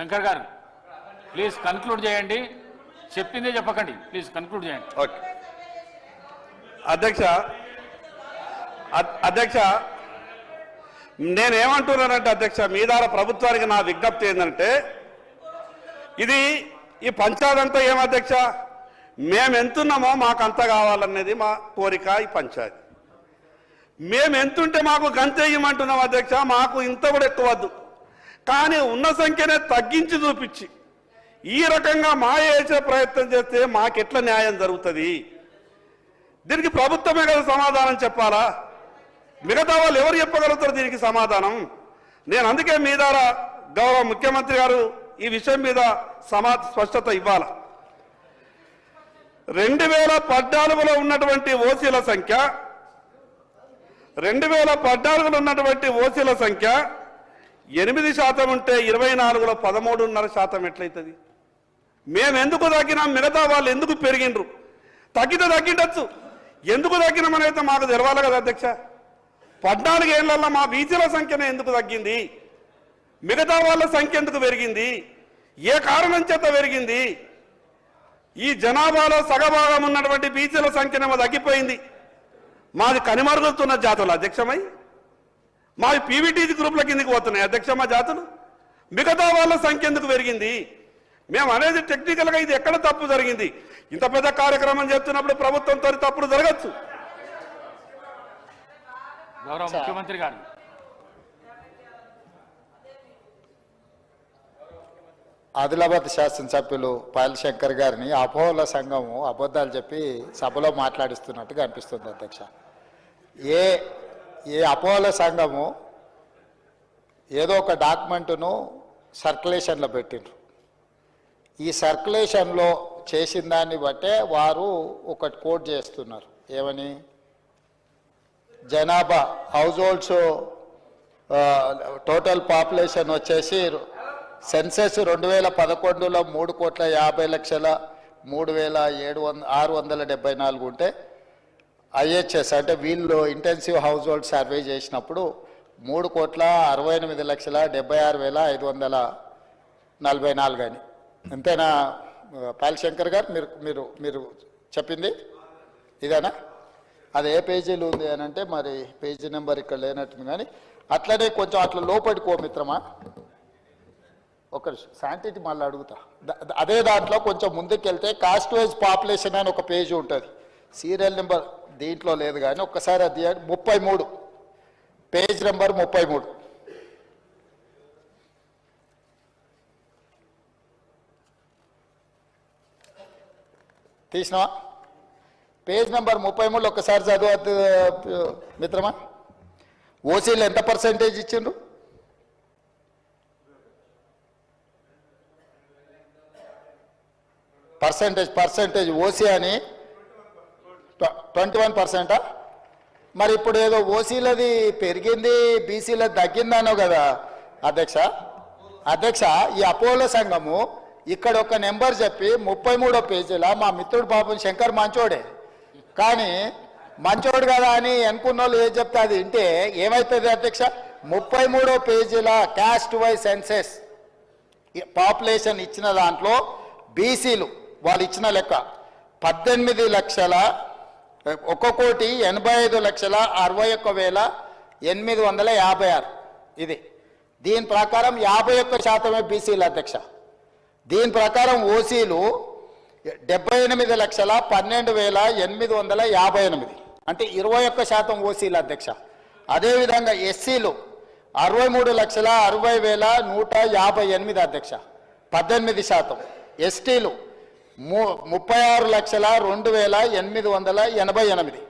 శంకర్ గారు please conclude చేయండి. చెప్పిందే చెప్పకండి. ప్లీజ్ కన్క్లూడ్ చేయండి. ఓకే. అధ్యక్ష అధ్యక్ష నేనేమంటున్నానంటే అధ్యక్ష మీ ద్వారా ప్రభుత్వానికి నా విజ్ఞప్తి ఏంటంటే ఇది ఈ పంచాయతీ అంతా ఏం అధ్యక్ష? మేము ఎంతున్నామో మాకు అంత కావాలనేది మా కోరిక ఈ పంచాయతీ. మేము ఎంతుంటే మాకు గంత ఇవ్వమంటున్నాం అధ్యక్ష మాకు ఇంత కూడా ఎక్కువద్దు కానీ ఉన్న సంఖ్యనే తగ్గించి చూపించి ఈ రకంగా మాయ వేసే ప్రయత్నం చేస్తే మాకెట్లా న్యాయం జరుగుతుంది? దీనికి ప్రభుత్వమే కదా సమాధానం చెప్పాలా? మిగతా వాళ్ళు ఎవరు చెప్పగలుగుతారు దీనికి సమాధానం? నేను అందుకే మీ ద్వారా గౌరవ ముఖ్యమంత్రి గారు ఈ విషయం మీద సమా స్పష్టత ఇవ్వాల? రెండు వేల పద్నాలుగులో ఉన్నటువంటి ఓసీల సంఖ్య రెండు వేల పద్నాలుగులో ఉన్నటువంటి ఓసీల సంఖ్య ఎనిమిది శాతం ఉంటే ఇరవై నాలుగులో పదమూడున్నర శాతం ఎట్లయితుంది? మేము ఎందుకు తగ్గినాం మిగతా వాళ్ళు ఎందుకు పెరిగిండ్రు? తగ్గితే తగ్గిండొచ్చు. ఎందుకు తగ్గినామనైతే మాకు తెలవాలి కదా అధ్యక్ష. పద్నాలుగు ఏళ్ళలో మా వీధుల సంఖ్యనే ఎందుకు తగ్గింది? మిగతా వాళ్ళ సంఖ్య ఎందుకు పెరిగింది? ఏ కారణం చేత పెరిగింది? ఈ జనాభాలో సగభాగం ఉన్నటువంటి బీసీల సంఖ్యనేమో తగ్గిపోయింది. మాది కనిమరుగుతున్న జాతులు అధ్యక్షమై. మాది పీవీటీజీ గ్రూపుల కిందకి పోతున్నాయి. అధ్యక్ష మా జాతులు? మిగతా వాళ్ళ సంఖ్య ఎందుకు పెరిగింది? మేము అనేది టెక్నికల్గా ఇది ఎక్కడ తప్పు జరిగింది? ఇంత పెద్ద కార్యక్రమం చేస్తున్నప్పుడు ప్రభుత్వంతో తప్పుడు జరగచ్చు. గౌరవ ముఖ్యమంత్రి గారు. ఆదిలాబాద్ శాసనసభ్యులు పాయల్ శంకర్ గారిని అపోహల సంఘము అబద్ధాలు చెప్పి సభలో మాట్లాడిస్తున్నట్టుగా అనిపిస్తుంది అధ్యక్ష. ఏ ఏ అపోలో సంఘము ఏదో ఒక డాక్యుమెంటును సర్క్యులేషన్లో పెట్టిండ్రు. ఈ సర్క్యులేషన్లో చేసిన దాన్ని బట్టే వారు ఒకటి కోట్ చేస్తున్నారు. ఏమని? జనాభా హౌస్ హోల్డ్స్ టోటల్ పాపులేషన్ వచ్చేసి సెన్సెస్ రెండు వేల పదకొండులో మూడు కోట్ల యాభై లక్షల మూడు వేల ఏడు వంద ఆరు వందల డెబ్బై నాలుగు ఉంటే ఐహెచ్ఎస్ అంటే వీళ్ళు ఇంటెన్సివ్ హౌస్ హోల్డ్ సర్వే చేసినప్పుడు మూడు కోట్ల అరవై ఎనిమిది లక్షల డెబ్బై ఆరు వేల ఐదు వందల నలభై నాలుగు అని. అంతేనా పాలశంకర్ గారు మీరు మీరు మీరు చెప్పింది? ఇదేనా? అది ఏ పేజీలు ఉంది అని అంటే మరి పేజీ నెంబర్ ఇక్కడ లేనట్టుంది కానీ అట్లనే కొంచెం అట్లా లోపలికో మిత్రమా? ఒక శాంటిటీ మళ్ళీ అడుగుతా. అదే దాంట్లో కొంచెం ముందుకెళ్తే కాస్ట్ వైజ్ పాపులేషన్ అని ఒక పేజీ ఉంటుంది. సీరియల్ నెంబర్ దీంట్లో లేదు కానీ ఒక్కసారి అది ముప్పై మూడు. పేజ్ నెంబర్ ముప్పై మూడు. తీసినావా? పేజ్ నెంబర్ ముప్పై మూడు ఒక్కసారి చదువు మిత్రమా? ఓసీలు ఎంత పర్సెంటేజ్ ఇచ్చిండ్రు? పర్సెంటేజ్ పర్సెంటేజ్ ఓసీ అని ట్వంటీ వన్ పర్సెంటా? మరి ఇప్పుడు ఏదో ఓసీలది పెరిగింది బీసీలది తగ్గిందనో కదా అధ్యక్ష. అధ్యక్ష ఈ అపోలో సంఘము ఇక్కడ ఒక నెంబర్ చెప్పి ముప్పై మూడో పేజీలో మా మిత్రుడు పాపం శంకర్ మంచోడే. కానీ మంచోడు కదా అని అనుకున్న వాళ్ళు ఏం చెప్తే అది వింటే ఏమవుతుంది అధ్యక్ష? ముప్పై మూడో పేజీల క్యాస్ట్ వైజ్ సెన్సెస్. పాపులేషన్ ఇచ్చిన దాంట్లో బీసీలు వాళ్ళు ఇచ్చిన లెక్క పద్దెనిమిది లక్షల ఒక కోటి ఎనభై ఐదు లక్షల అరవై ఒక్క వేల ఎనిమిది వందల యాభై ఆరు. ఇది. దీని ప్రకారం యాభై ఒక్క శాతమే బీసీల అధ్యక్ష. దీని ప్రకారం ఓసీలు డెబ్బై ఎనిమిది లక్షల పన్నెండు వేల ఎనిమిది వందల యాభై ఎనిమిది. అంటే ఇరవై ఒక్క శాతం ఓసీల అధ్యక్ష. అదేవిధంగా ఎస్సీలు అరవై మూడు లక్షల అరవై వేల నూట యాభై ఎనిమిది అధ్యక్ష. పద్దెనిమిది శాతం. ఎస్టీలు ముప్పై ఆరు లక్షల రెండు వేల ఎనిమిది వందల ఎనభై ఎనిమిది.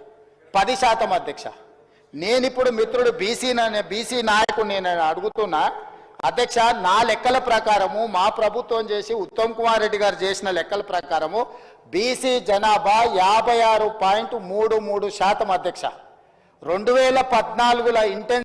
పది శాతం అధ్యక్ష. నేను ఇప్పుడు మిత్రుడు బీసీ బీసీ నాయకుడు నేను అడుగుతున్నా అధ్యక్ష నా లెక్కల ప్రకారము మా ప్రభుత్వం చేసి ఉత్తమ్ కుమార్ రెడ్డి గారు చేసిన లెక్కల ప్రకారము బీసీ జనాభా యాభై ఆరు పాయింట్ మూడు మూడు శాతం అధ్యక్ష. రెండు వేల పద్నాలుగుల ఇంటెన్